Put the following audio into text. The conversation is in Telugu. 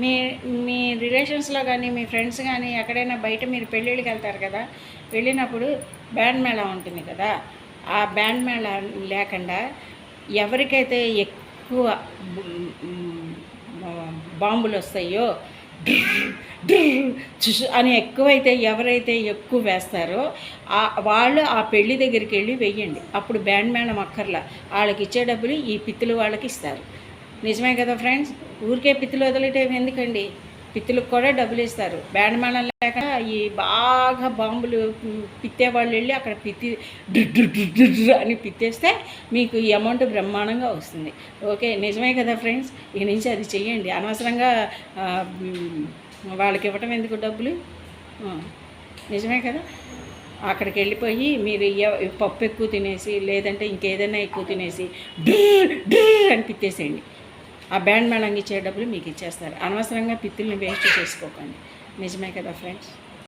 మీ మీ రిలేషన్స్లో కానీ మీ ఫ్రెండ్స్ కానీ ఎక్కడైనా బయట మీరు పెళ్ళిళ్ళకి వెళ్తారు కదా వెళ్ళినప్పుడు బ్యాండ్ మేళా ఉంటుంది కదా ఆ బ్యాండ్ మేళా లేకుండా ఎవరికైతే ఎక్కువ బాంబులు వస్తాయో అని ఎక్కువైతే ఎవరైతే ఎక్కువ వేస్తారో వాళ్ళు ఆ పెళ్ళి దగ్గరికి వెళ్ళి వెయ్యండి. అప్పుడు బ్యాండ్ మేళం అక్కర్లా. వాళ్ళకి ఇచ్చే డబ్బులు ఈ పిత్తులు వాళ్ళకి ఇస్తారు. నిజమే కదా ఫ్రెండ్స్? ఊరికే పిత్తులు వదిలేటం ఎందుకండి? పిత్తులకు కూడా డబ్బులు ఇస్తారు. బ్యాండ్ మేళం లేక ఈ బాగా బాంబులు పిత్తే వాళ్ళు వెళ్ళి అక్కడ పిత్తి అని పిత్తేస్తే మీకు ఈ అమౌంట్ బ్రహ్మాండంగా వస్తుంది. ఓకే? నిజమే కదా ఫ్రెండ్స్? ఇక నుంచి అది చెయ్యండి. అనవసరంగా వాళ్ళకి ఇవ్వటం ఎందుకు డబ్బులు? నిజమే కదా? అక్కడికి వెళ్ళిపోయి మీరు పప్పు ఎక్కువ తినేసి లేదంటే ఇంకేదైనా ఎక్కువ తినేసి డీ అని పిత్తేసేయండి. ఆ బ్యాండ్ మేళంగా ఇచ్చే డబ్బులు మీకు ఇచ్చేస్తారు. అనవసరంగా పిత్తుల్ని వేస్ట్ చేసుకోకండి. నిజమే కదా ఫ్రెండ్స్